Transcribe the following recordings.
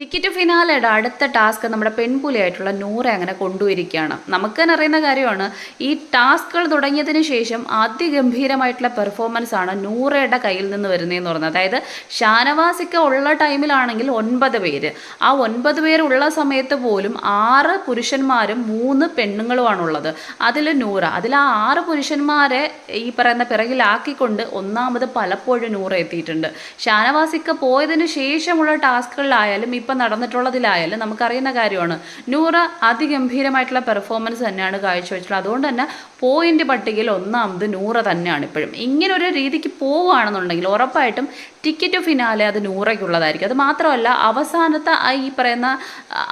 Ticket ഫിനാലയുടെ അടുത്ത task നമ്മുടെ പെൺപുലിയായിട്ടുള്ള നൂറെ അങ്ങനെ കൊണ്ടുവരികയാണ്. നമുക്ക് തന്നെ അറിയുന്ന കാര്യമാണ് ഈ ടാസ്കുകൾ തുടങ്ങിയതിന് ശേഷം അതിഗംഭീരമായിട്ടുള്ള പെർഫോമൻസ് ആണ് നൂറയുടെ കയ്യിൽ നിന്ന് വരുന്നതെന്ന് പറഞ്ഞത് അതായത് ഷാനവാസിക്ക് ഉള്ള ടൈമിലാണെങ്കിൽ ഒൻപത് പേര്. ആ ഒൻപത് പേരുള്ള സമയത്ത് പോലും ആറ് പുരുഷന്മാരും മൂന്ന് പെണ്ണുങ്ങളുമാണുള്ളത് അതിൽ നൂറ. അതിൽ ആ ആറ് പുരുഷന്മാരെ ഈ പറയുന്ന പിറകിലാക്കിക്കൊണ്ട് ഒന്നാമത് പലപ്പോഴും നൂറ എത്തിയിട്ടുണ്ട്. ഷാനവാസിക്ക് പോയതിന് ശേഷമുള്ള ടാസ്കുകളിലായാലും ഇപ്പം നടന്നിട്ടുള്ളതിലായാലും നമുക്കറിയുന്ന കാര്യമാണ്. നൂറ അതിഗംഭീരമായിട്ടുള്ള പെർഫോമൻസ് തന്നെയാണ് കാഴ്ചവെച്ചിട്ടുള്ളത്. അതുകൊണ്ട് തന്നെ പോയിന്റ് പട്ടികയിൽ ഒന്നാമത് നൂറ തന്നെയാണ് ഇപ്പോഴും. ഇങ്ങനെ ഒരു രീതിക്ക് പോവുകയാണെന്നുണ്ടെങ്കിൽ ഉറപ്പായിട്ടും ടിക്കറ്റ് ഫിനാലെ അത് നൂറയ്ക്കുള്ളതായിരിക്കും. അത് മാത്രമല്ല അവസാനത്തെ ഈ പറയുന്ന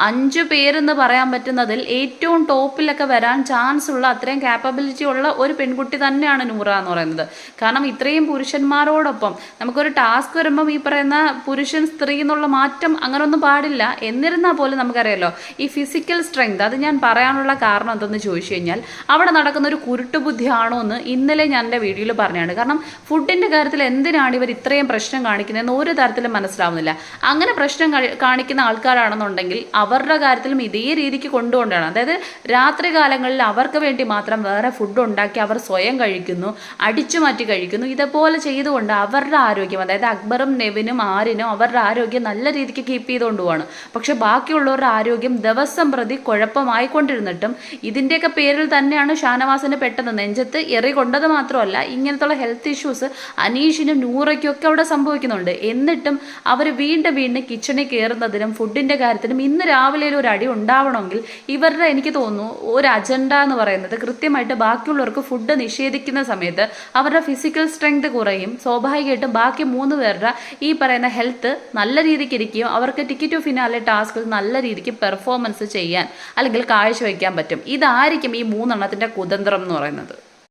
അഞ്ച് പേരെന്ന് പറയാൻ പറ്റുന്നതിൽ ഏറ്റവും ടോപ്പിലൊക്കെ വരാൻ ചാൻസ് ഉള്ള അത്രയും കാപ്പബിലിറ്റി ഉള്ള ഒരു പെൺകുട്ടി തന്നെയാണ് നൂറ എന്ന് പറയുന്നത്. കാരണം ഇത്രയും പുരുഷന്മാരോടൊപ്പം നമുക്കൊരു ടാസ്ക് വരുമ്പം ഈ പറയുന്ന പുരുഷൻ സ്ത്രീ എന്നുള്ള മാറ്റം അങ്ങനൊന്നും പാടില്ല. എന്നിരുന്നാൽ പോലും നമുക്കറിയാലോ ഈ ഫിസിക്കൽ സ്ട്രെങ്ത് അത് ഞാൻ പറയാനുള്ള കാരണം എന്തെന്ന് ചോദിച്ചു കഴിഞ്ഞാൽ അവിടെ നടക്കുന്ന ഒരു കുരുട്ടുബുദ്ധിയാണോ എന്ന് ഇന്നലെ ഞാൻ എന്റെ വീഡിയോയിൽ പറഞ്ഞാണ്. കാരണം ഫുഡിന്റെ കാര്യത്തിൽ എന്തിനാണ് ഇവർ ഇത്രയും പ്രശ്നം കാണിക്കുന്നതെന്ന് ഒരു തരത്തിലും മനസ്സിലാവുന്നില്ല. അങ്ങനെ പ്രശ്നം കാണിക്കുന്ന ആൾക്കാരാണെന്നുണ്ടെങ്കിൽ അവരുടെ കാര്യത്തിലും ഇതേ രീതിക്ക് കൊണ്ടുകൊണ്ടാണ് അതായത് രാത്രി കാലങ്ങളിൽ അവർക്ക് വേണ്ടി മാത്രം വേറെ ഫുഡ് ഉണ്ടാക്കി അവർ സ്വയം കഴിക്കുന്നു അടിച്ചു മാറ്റി കഴിക്കുന്നു. ഇതേപോലെ ചെയ്തുകൊണ്ട് അവരുടെ ആരോഗ്യം അതായത് അക്ബറും നെവിനും ആരിനും അവരുടെ ആരോഗ്യം നല്ല രീതിക്ക് കീപ്പ് ചെയ്തുകൊണ്ട് പോവാണ്. പക്ഷെ ബാക്കിയുള്ളവരുടെ ആരോഗ്യം ദിവസം പ്രതി കുഴപ്പമായിക്കൊണ്ടിരുന്നിട്ടും ഇതിന്റെയൊക്കെ പേരിൽ തന്നെയാണ് ഷാനവാസിന് പെട്ടെന്ന് നെഞ്ചത്ത് എറികൊണ്ടത് മാത്രമല്ല ഇങ്ങനത്തുള്ള ഹെൽത്ത് ഇഷ്യൂസ് അനീഷിനും നൂറയ്ക്കും ഒക്കെ അവിടെ സംഭവിക്കുന്നുണ്ട്. എന്നിട്ടും അവർ വീണ്ടും വീണ്ടും കിച്ചണിൽ കയറുന്നതിനും ഫുഡിന്റെ കാര്യത്തിനും ഇന്ന് രാവിലെ ഒരു അടി ഉണ്ടാവണമെങ്കിൽ ഇവരുടെ എനിക്ക് തോന്നുന്നു ഒരു അജണ്ട എന്ന് പറയുന്നത് കൃത്യമായിട്ട് ബാക്കിയുള്ളവർക്ക് ഫുഡ് നിഷേധിക്കുന്ന സമയത്ത് അവരുടെ ഫിസിക്കൽ സ്ട്രെങ്ത് കുറയും. സ്വാഭാവികമായിട്ടും ബാക്കി മൂന്ന് പേരുടെ ഈ പറയുന്ന ഹെൽത്ത് നല്ല രീതിക്ക് ഇരിക്കുകയും അവർക്ക് ടിക്കറ്റ് ടു ഫിനാലെ ടാസ്കിൽ നല്ല രീതിക്ക് പെർഫോമൻസ് ചെയ്യാൻ അല്ലെങ്കിൽ കാഴ്ചവെക്കാൻ പറ്റും. ഇതായിരിക്കും ഈ മൂന്നെണ്ണത്തിന്റെ കുതന്ത്രം എന്ന് പറയുന്നത്.